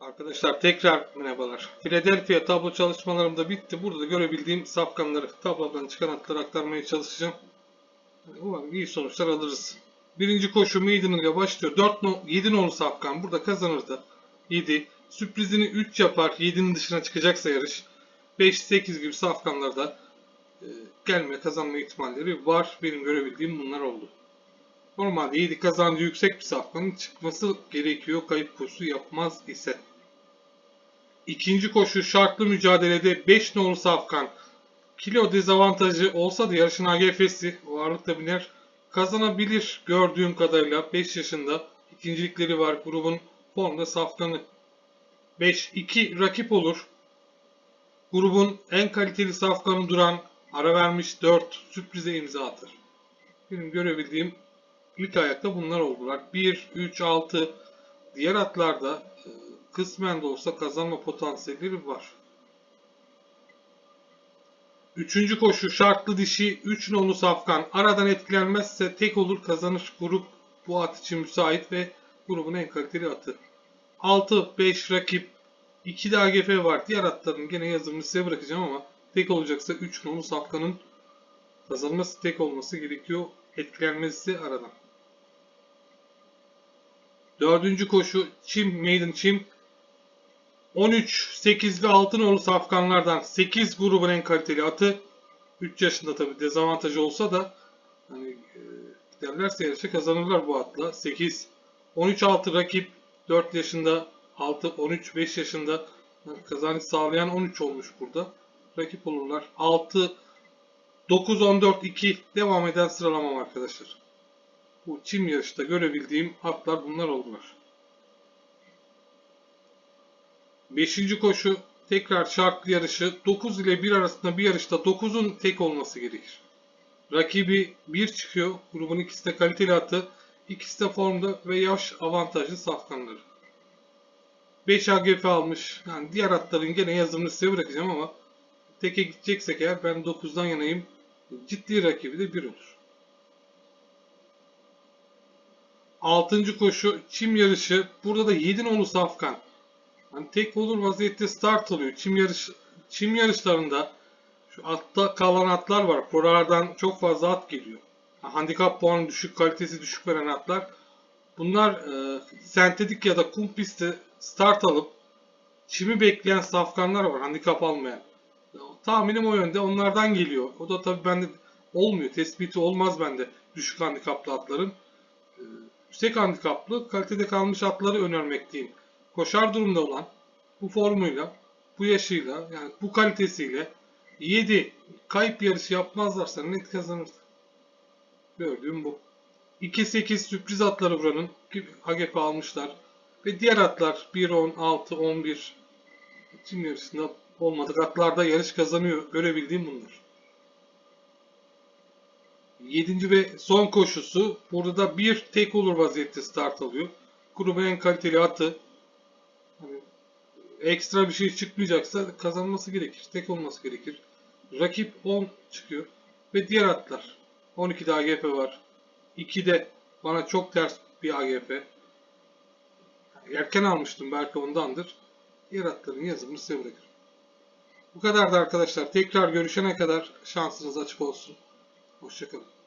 Arkadaşlar tekrar merhabalar. Philadelphia tablo çalışmalarım da bitti. Burada da görebildiğim safkanları, tablodan çıkan atları aktarmaya çalışacağım. Umarım iyi sonuçlar alırız. Birinci koşu Maiden ile başlıyor. 4 no, 7 nolu safkan burada kazanırdı. 7. Sürprizini 3 yapar. 7'nin dışına çıkacaksa yarış. 5-8 gibi safkanlarda e, gelme kazanma ihtimalleri var. Benim görebildiğim bunlar oldu. Normalde 7 kazancı yüksek bir safkanın çıkması gerekiyor kayıp koşusu yapmaz ise. İkinci koşu şartlı mücadelede 5 nolu safkan. Kilo dezavantajı olsa da yarışın AGF'si o ağırlıkta biner. Kazanabilir gördüğüm kadarıyla 5 yaşında. ikincilikleri var grubun formda safkanı. 5-2 rakip olur. Grubun en kaliteli safkanı duran ara vermiş 4 sürprize imza atır. Benim görebildiğim ilk ayakta bunlar oldular. 1, 3, 6 diğer atlarda e, kısmen de olsa kazanma potansiyelleri var. Üçüncü koşu şartlı dişi 3 nolu safkan. Aradan etkilenmezse tek olur kazanır. Grup bu at için müsait ve grubun en kaliteli atı. 6-5 rakip 2 de AGF var. Diğer atların gene yazımını size bırakacağım ama tek olacaksa 3 nolu safkanın kazanması tek olması gerekiyor. Etkilenmesi aradan. Dördüncü koşu Çim, Maiden Çim. 13, 8 ve 6 nolu safkanlardan 8 grubun en kaliteli atı. 3 yaşında tabi dezavantajı olsa da hani e, giderlerse yarışa kazanırlar bu atla. 8, 13 6 rakip 4 yaşında 6, 13, 5 yaşında yani kazanç sağlayan 13 olmuş burada. Rakip olurlar. 6, 9, 14, 2 devam eden sıralamam arkadaşlar. Bu çim yarışta görebildiğim atlar bunlar oldular. Beşinci koşu tekrar şartlı yarışı 9 ile 1 arasında bir yarışta 9'un tek olması gerekir. Rakibi 1 çıkıyor. Grubun ikisi de kaliteli atı. İkisi de formda ve yaş avantajlı safkanları. 5 AGF almış. Yani diğer atların gene yazımını size bırakacağım ama teke gideceksek eğer ben 9'dan yanayım. Ciddi rakibi de 1 olur. Altıncı koşu çim yarışı. Burada da 7 nolu safkan. Hani tek olur vaziyette start alıyor. Çim yarış çim yarışlarında şu atta kalan atlar var. Buralardan çok fazla at geliyor. Handikap puanı düşük, kalitesi düşük veren atlar. Bunlar e, sentetik ya da kum pistte start alıp çimi bekleyen safkanlar var. Handikap almayan. Tahminim o yönde. Onlardan geliyor. O da tabii bende olmuyor. Tespiti olmaz bende düşük handikaplı atların. Yüksek handikaplı, kalitede kalmış atları önermekteyim. Koşar durumda olan bu formuyla, bu yaşıyla, yani bu kalitesiyle 7 kayıp yarışı yapmazlarsa net kazanır. Gördüğüm bu. 2-8 sürpriz atları buranın AGP almışlar. Ve diğer atlar 1, 10, 6, 11 tim yarışında olmadık atlarda yarış kazanıyor. Görebildiğim bunlar. 7. ve son koşusu. Burada da bir tek olur vaziyette start alıyor. Grubun en kaliteli atı. Hani ekstra bir şey çıkmayacaksa kazanması gerekir. Tek olması gerekir. Rakip 10 çıkıyor. Ve diğer atlar. 12'de AGF var. 2'de bana çok ters bir AGF. Erken almıştım belki ondandır. Diğer atların yazımını size bırakırım. Bu kadardı arkadaşlar. Tekrar görüşene kadar şansınız açık olsun. Hoşçakalın.